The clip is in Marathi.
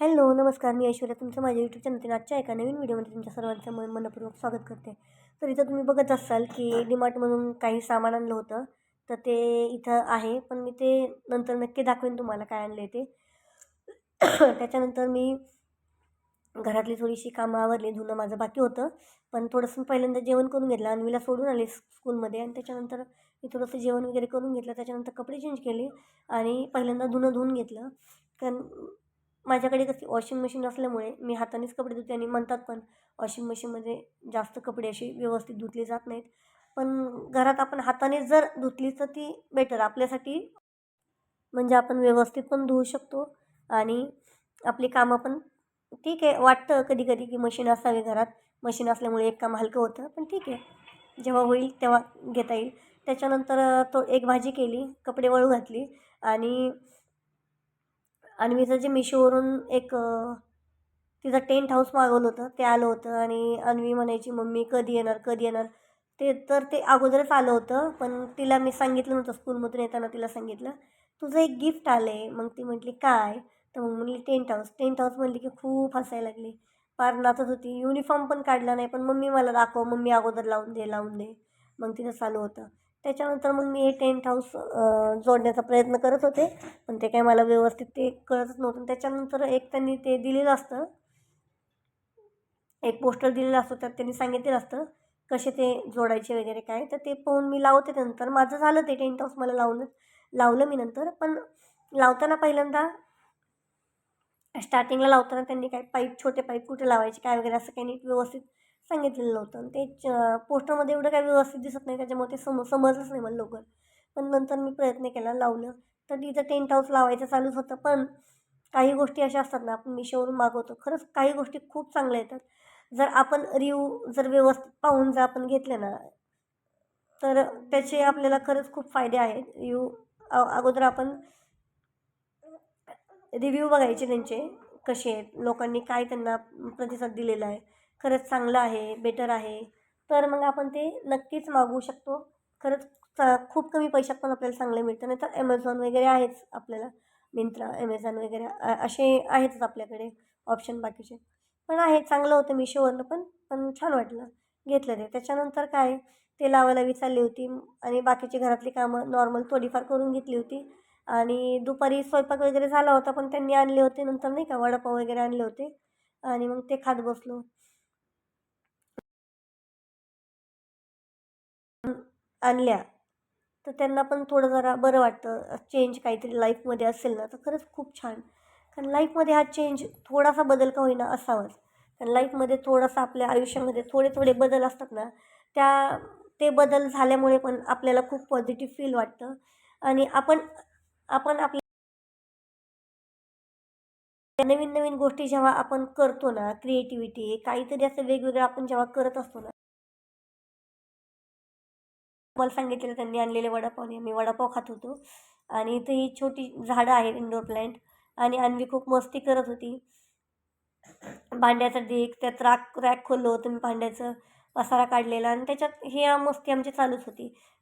हॅलो नमस्कार. मी ऐश्वर्या. तुमचं माझ्या यूट्यूब चॅनलतील आजच्या एका नवीन व्हिडिओमध्ये तुमच्या सर्वांचं मन मनपूर्वक स्वागत करते. तर इथं तुम्ही बघत असाल की डीमार्टमधून काही सामान आणलं होतं. तर ते इथं आहे. पण मी ते नंतर नक्की दाखवेन तुम्हाला काय आणले ते. त्याच्यानंतर मी घरातली थोडीशी कामं आवरली. धुणं माझं बाकी होतं. पण थोडंसं पहिल्यांदा जेवण करून घेतलं. अन्वीला सोडून आले स्कूलमध्ये. आणि त्याच्यानंतर मी थोडंसं जेवण वगैरे करून घेतलं. त्याच्यानंतर कपडे चेंज केले. आणि पहिल्यांदा धुणं धुवून घेतलं. कारण माझ्याकडे कशी वॉशिंग मशीन असल्यामुळे मी हातानेच कपडे धुते आणि म्हणतात पण वॉशिंग मशीनमध्ये जास्त कपडे असे व्यवस्थित धुतले जात नाहीत. पण घरात आपण हाताने जर धुतली तर ती बेटर आपल्यासाठी म्हणजे आपण व्यवस्थित पण धुवू शकतो आणि आपली कामं पण ठीक आहे. वाटतं कधी कधी की मशीन असावी घरात. मशीन असल्यामुळे एक काम हलकं होतं पण ठीक आहे. जेव्हा होईल तेव्हा घेता येईल. त्याच्यानंतर तो एक भाजी केली कपडे वळू घातली आणि अन्वीचं जे मिशोवरून एक तिचं टेंट हाऊस मागवलं होतं ते आलं होतं आणि अन्वी म्हणायची मम्मी कधी येणार कधी येणार? ते तर ते अगोदरच आलं होतं पण तिला मी सांगितलं नव्हतं स्कूलमधून येताना तिला सांगितलं. तुझं एक गिफ्ट आलं आहे मग ती म्हटली काय? तर मग म्हणली टेंट हाऊस. टेंट हाऊस म्हणली की खूप हसायला लागली. पार नाचत होती. युनिफॉर्म पण काढला नाही पण मम्मी मला दाखव मम्मी अगोदर लावून दे लावून दे. मग तिथं चालू होतं. त्याच्यानंतर मग मी हे टेंट हाऊस जोडण्याचा प्रयत्न करत होते. पण ते काय मला व्यवस्थित ते कळतच नव्हतं. त्याच्यानंतर एक त्यांनी ते दिलेलं असतं. एक पोस्टर दिलेलं असतं. त्यात त्यांनी सांगितलेलं असतं कसे ते जोडायचे वगैरे काय. तर ते पाहून मी लावते नंतर. माझं झालं ते टेंट हाऊस मला लावून लावलं मी नंतर. पण लावताना पहिल्यांदा स्टार्टिंगला लावताना त्यांनी काय पाईप छोटे पाईप कुठे लावायचे काय वगैरे असं काही नीट व्यवस्थित सांगितलेलं नव्हतं. ते पोस्टरमध्ये एवढं काही व्यवस्थित दिसत नाही त्याच्यामुळे ते सम समजलंच नाही मला लवकर. पण नंतर मी प्रयत्न केला लावलं. तर तिथं टेंट हाऊस लावायचं चालूच होतं. पण काही गोष्टी अशा असतात ना आपण मिशोवरून मागवतो. खरंच काही गोष्टी खूप चांगल्या येतात. जर आपण रिव्ह्यू जर व्यवस्थित पाहून जर आपण घेतले ना तर त्याचे आपल्याला खरंच खूप फायदे आहेत. रिव्ह्यू अगोदर आपण रिव्ह्यू बघायचे त्यांचे कसे आहेत लोकांनी काय त्यांना प्रतिसाद दिलेला आहे. खरंच चांगलं आहे बेटर आहे. तर मग आपण ते नक्कीच मागवू शकतो. खरंच चा खूप कमी पैशात पण आपल्याला चांगले मिळतं. नाही तर ॲमेझॉन वगैरे आहेच आपल्याला. मिंत्रा ॲमेझॉन वगैरे असे आहेतच आपल्याकडे ऑप्शन बाकीचे. पण आहे चांगलं होतं मिशोवरनं पण पण छान वाटलं. घेतलं ते. त्याच्यानंतर काय ते लावायला विचारली होती आणि बाकीची घरातली कामं नॉर्मल थोडीफार करून घेतली होती. आणि दुपारी स्वयंपाक वगैरे झाला होता पण त्यांनी आणले होते. नंतर नाही का वडापाव वगैरे आणले होते. आणि मग ते खात बसलो. आणल्या. तर त्यांना पण थोडं जरा बरं वाटतं. चेंज काहीतरी लाईफमध्ये असेल ना तर खरंच खूप छान. कारण लाईफमध्ये हा चेंज थोडासा बदल का होईना असावाच. कारण लाईफमध्ये थोडासा आपल्या आयुष्यामध्ये थोडे थोडे बदल असतात ना त्या ते बदल झाल्यामुळे पण आपल्याला खूप पॉझिटिव्ह फील वाटतं. आणि आपण आपण आपल्या नवीन नवीन गोष्टी जेव्हा आपण करतो ना क्रिएटिव्हिटी काहीतरी असं वेगवेगळं आपण जेव्हा करत असतो ना मला सांगितलेलं त्यांनी आणलेले वडापावने मी वडापाव खात होतो. आणि इथे ही छोटी झाडं आहेत इंडोर प्लॅन्ट आणि अन्वी खूप मस्ती करत होती. भांड्याचा डेक त्यात राक रॅक खोललं होतं मी भांड्याचं पसारा काढलेला. आणि त्याच्यात ही मस्ती आमची चालूच होती.